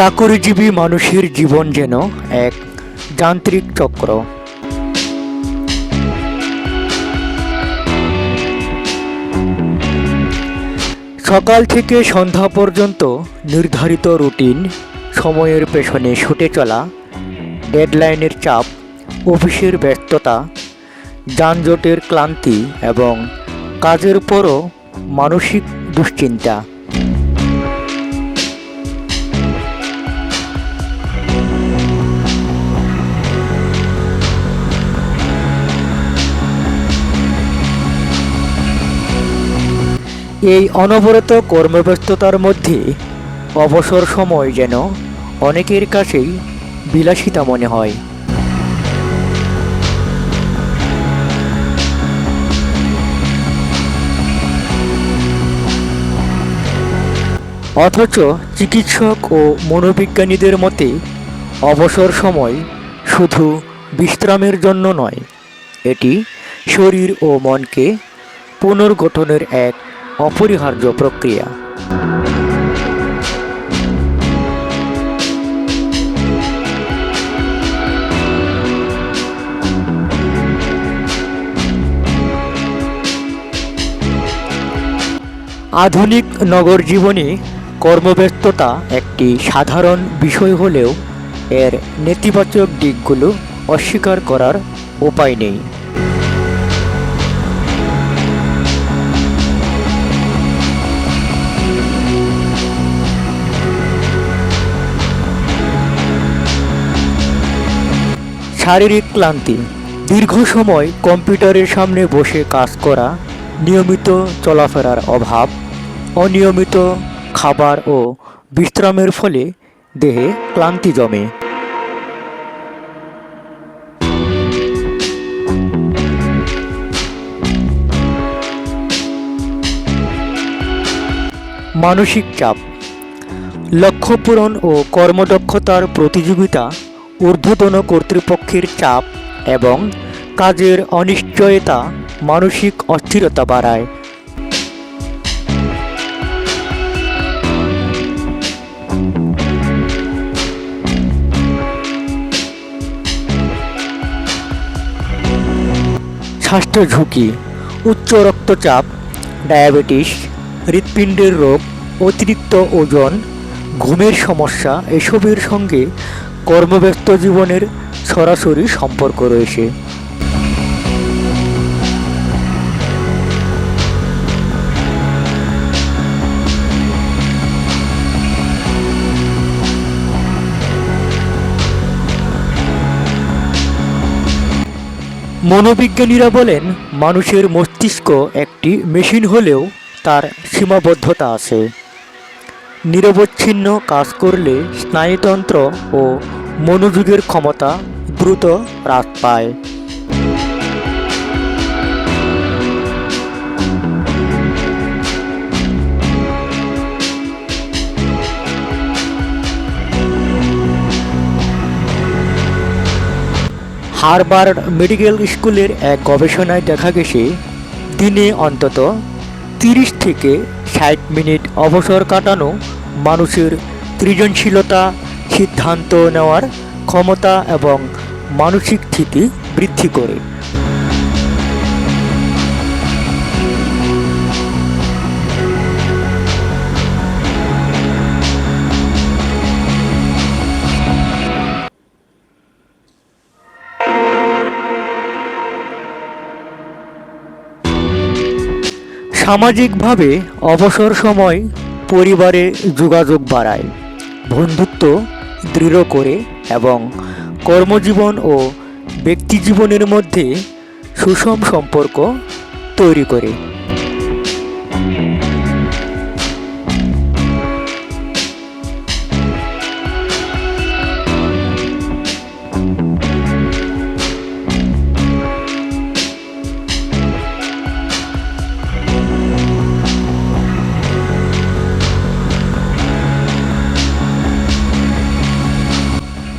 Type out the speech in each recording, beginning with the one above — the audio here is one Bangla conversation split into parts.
চাকরিজীবী মানুষের জীবন যেন এক যান্ত্রিক চক্র। সকাল থেকে সন্ধ্যা পর্যন্ত নির্ধারিত রুটিন সময়ের পেছনে ছুটে চলা, ডেডলাইনের চাপ, অফিসের ব্যস্ততা, যানজটের ক্লান্তি এবং কাজের পরও মানসিক দুশ্চিন্তা। এই অনবরত কর্মব্যস্ততার মধ্যে অবসর সময় যেন অনেকের কাছেই বিলাসিতা মনে হয়। অথচ চিকিৎসক ও মনোবিজ্ঞানীদের মতে অবসর সময় শুধু বিশ্রামের জন্য নয়, এটি শরীর ও মনকে পুনর্গঠনের এক অপরিহার্য প্রক্রিয়া। আধুনিক নগর জীবনে কর্মব্যস্ততা একটি সাধারণ বিষয় হলেও এর নেতিবাচক দিকগুলো অস্বীকার করার উপায় নেই। শারীরিক ক্লান্তি। দীর্ঘ সময় কম্পিউটারের সামনে বসে কাজ করা, নিয়মিত চলাফেরার অভাব, অনিয়মিত খাবার ও বিশ্রামের ফলে দেহে ক্লান্তি জমে। মানসিক চাপ। লক্ষ্য পূরণ ও কর্মদক্ষতার প্রতিযোগিতা ঊর্ধ্বতন কর্তৃপক্ষের চাপ এবং কাজের অনিশ্চয়তা মানসিক অস্থিরতা বাড়ায়। স্বাস্থ্য ঝুঁকি, উচ্চ রক্তচাপ, ডায়াবেটিস, হৃৎপিণ্ডের রোগ, অতিরিক্ত ওজন, ঘুমের সমস্যা এসবের সঙ্গে কর্মব্যস্ত জীবনের সরাসরি সম্পর্ক রয়েছে। মনোবিজ্ঞানীরা বলেন, মানুষের মস্তিষ্ক একটি মেশিন হলেও তার সীমাবদ্ধতা আছে। নিরবচ্ছিন্ন কাজ করলে স্নায়ুতন্ত্র ও মনোযোগের ক্ষমতা দ্রুত হ্রাস পায়। হারবার্ড মেডিকেল স্কুলের এক গবেষণায় দেখা গেছে, দিনে অন্তত তিরিশ থেকে ষাট মিনিট অবসর কাটানো মানুষের সৃজনশীলতা সিদ্ধান্ত নেওয়ার ক্ষমতা এবং মানসিক স্থিতি বৃদ্ধি করে। সামাজিকভাবে অবসর সময় পরিবারে যোগাযোগ বাড়ায়। বন্ধুত্ব দৃঢ় করে এবং কর্মজীবন ও ব্যক্তিজীবনের মধ্যে সুষম সম্পর্ক তৈরি করে।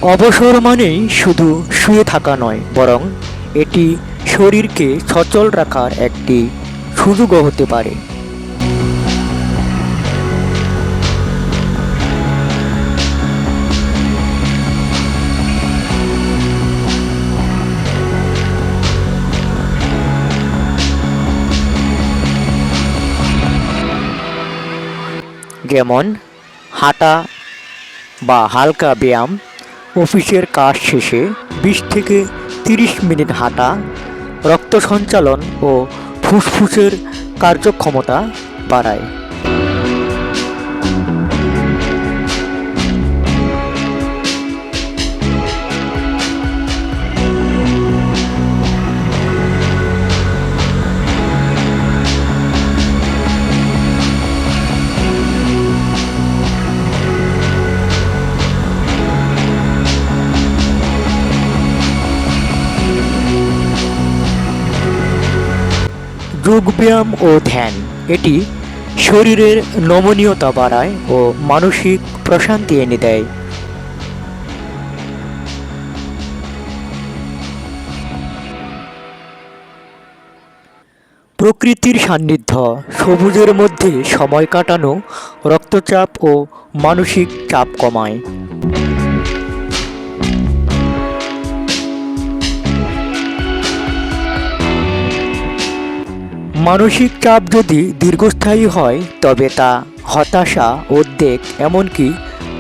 অবসর মানেই শুধু শুয়ে থাকা নয়, বরং এটি শরীরকে সচল রাখার একটি সুযোগও হতে পারে। যেমন হাঁটা বা হালকা ব্যায়াম অফিসের কাজ শেষে বিশ থেকে তিরিশ মিনিট হাঁটা রক্ত সঞ্চালন ও ফুসফুসের কার্যক্ষমতা বাড়ায়। যোগব্যায়াম ও ধ্যান। এটি শরীরের নমনীয়তা বাড়ায় ও মানসিক প্রশান্তি এনে দেয়। প্রকৃতির সান্নিধ্য, সবুজের মধ্যে সময় কাটানো, রক্তচাপ ও মানসিক চাপ কমায়। মানসিক চাপ যদি দীর্ঘস্থায়ী হয়, তবে তা হতাশা উদ্বেগ এমনকি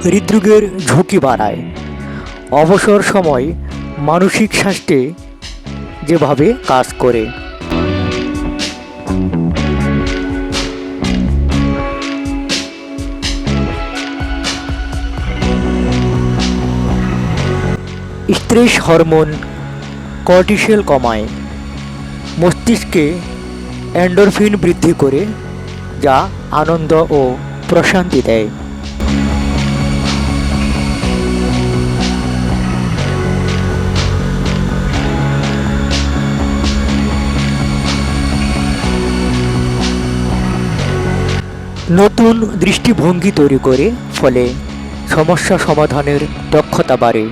হৃদরোগের ঝুঁকি বাড়ায়। অবসর সময় মানসিক স্বাস্থ্যে যেভাবে কাজ করে। স্ট্রেস হরমোন কর্টিসেল কমায়। মস্তিষ্কে এন্ডোরফিন বৃদ্ধি করে যা আনন্দ ও প্রশান্তি দেয়। নতুন দৃষ্টিভঙ্গি তৈরি করে ফলে সমস্যা সমাধানের দক্ষতা বাড়ে।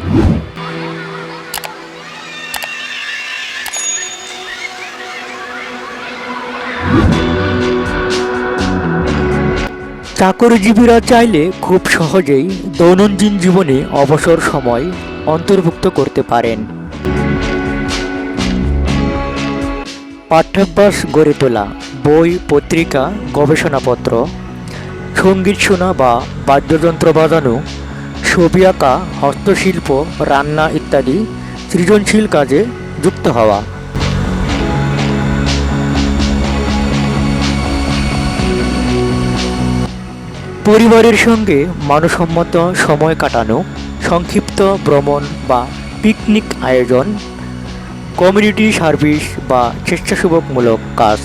চাকরিজীবীরা চাইলে খুব সহজেই দৈনন্দিন জীবনে অবসর সময় অন্তর্ভুক্ত করতে পারেন। পাঠ্যাভ্যাস গড়ে তোলা, বই, পত্রিকা, গবেষণাপত্র, সংগীত শোনা বা বাদ্যযন্ত্র বাজানো, ছবি আঁকা, হস্তশিল্প, রান্না ইত্যাদি সৃজনশীল কাজে যুক্ত হওয়া। পরিবারের সঙ্গে মানসম্মত সময় কাটানো, সংক্ষিপ্ত ভ্রমণ বা পিকনিক আয়োজন, কমিউনিটি সার্ভিস বা স্বেচ্ছাসেবকমূলক কাজ।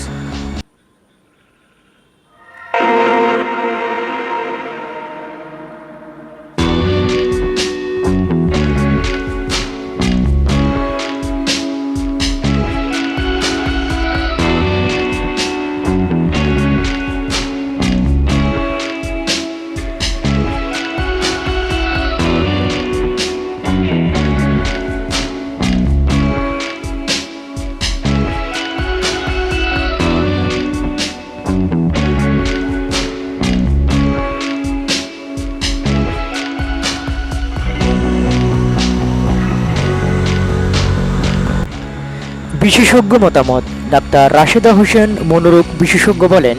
বিশেষজ্ঞ মতামত। ডাক্তার রাশেদা হোসেন মনোরোগ বিশেষজ্ঞ বলেন,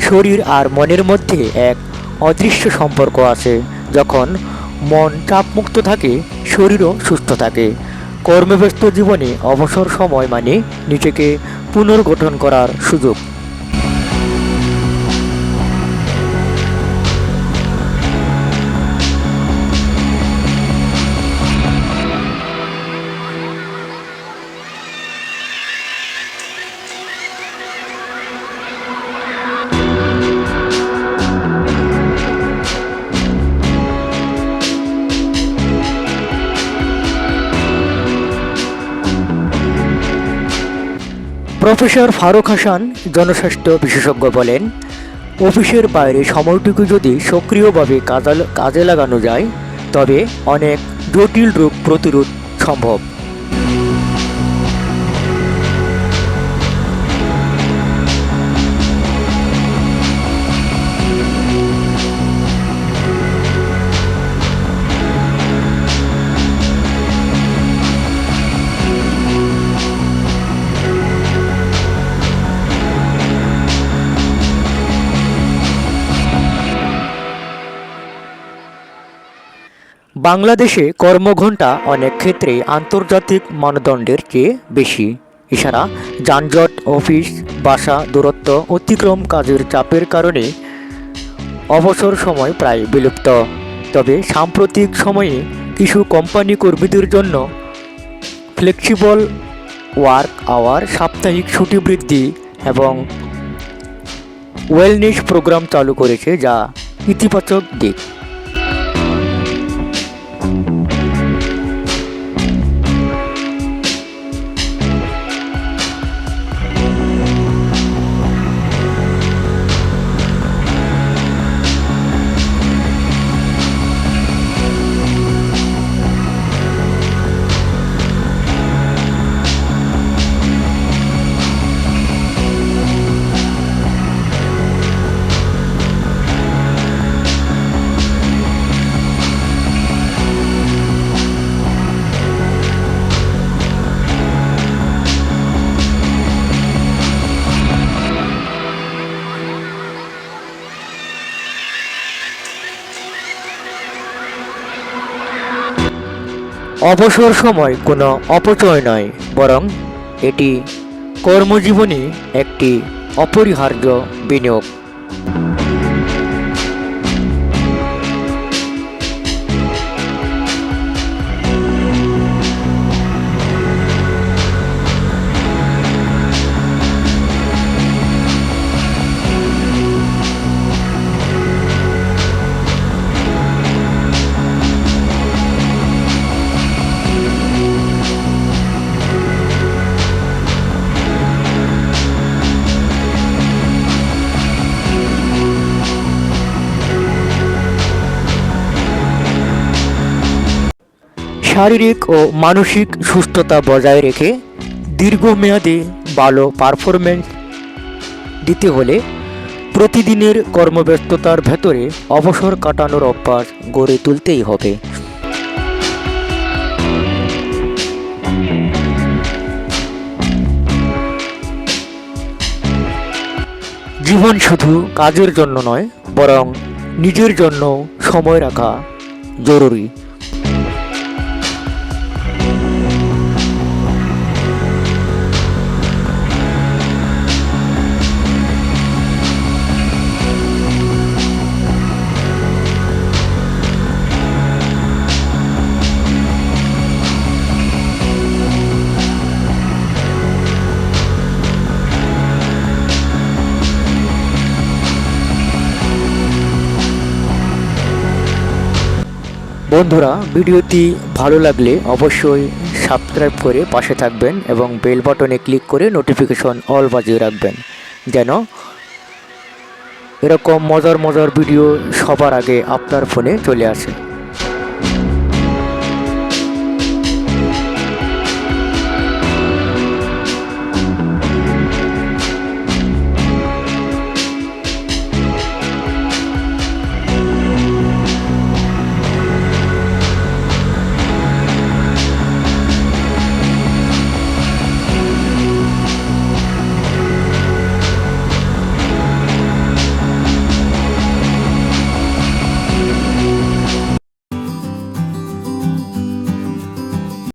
শরীর আর মনের মধ্যে এক অদৃশ্য সম্পর্ক আছে। যখন মন চাপমুক্ত থাকে, শরীরও সুস্থ থাকে। কর্মব্যস্ত জীবনে অবসর সময় মানে নিজেকে পুনর্গঠন করার সুযোগ। প্রফেসর ফারুক হাসান জনস্বাস্থ্য বিশেষজ্ঞ বলেন, অফিসের বাইরে সময়টুকু যদি সক্রিয়ভাবে কাজে লাগানো যায়, তবে অনেক জটিল রোগ প্রতিরোধ সম্ভব। বাংলাদেশে কর্মঘণ্টা অনেক ক্ষেত্রে আন্তর্জাতিক মানদণ্ডের চেয়ে বেশি। এছাড়া যানজট, অফিস, বাসা দূরত্ব অতিক্রম কাজের চাপের কারণে অবসর সময় প্রায় বিলুপ্ত। তবে সাম্প্রতিক সময়ে কিছু কোম্পানি কর্মীদের জন্য ফ্লেক্সিবল ওয়ার্ক আওয়ার, সাপ্তাহিক ছুটি বৃদ্ধি এবং ওয়েলনেস প্রোগ্রাম চালু করেছে যা ইতিবাচক দিক। অবসর সময় কোনো অপচয় নয় বরং এটি কর্মজীবনে একটি অপরিহার্য বিনিয়োগ। শারীরিক ও মানসিক সুস্থতা বজায় রেখে দীর্ঘমেয়াদে ভালো পারফরমেন্স দিতে হলে প্রতিদিনের কর্মব্যস্ততার ভেতরে অবসর কাটানোর অভ্যাস গড়ে তুলতেই হবে। জীবন শুধু কাজের জন্য নয়, বরং নিজের জন্য সময় রাখা জরুরি। বন্ধুরা, ভিডিওটি ভালো লাগলে অবশ্যই সাবস্ক্রাইব করে পাশে থাকবেন এবং বেল বাটনে ক্লিক করে নোটিফিকেশন অল বাজিয়ে রাখবেন, যেন এরকম মজার মজার ভিডিও সবার আগে আপনার ফোনে চলে আসে।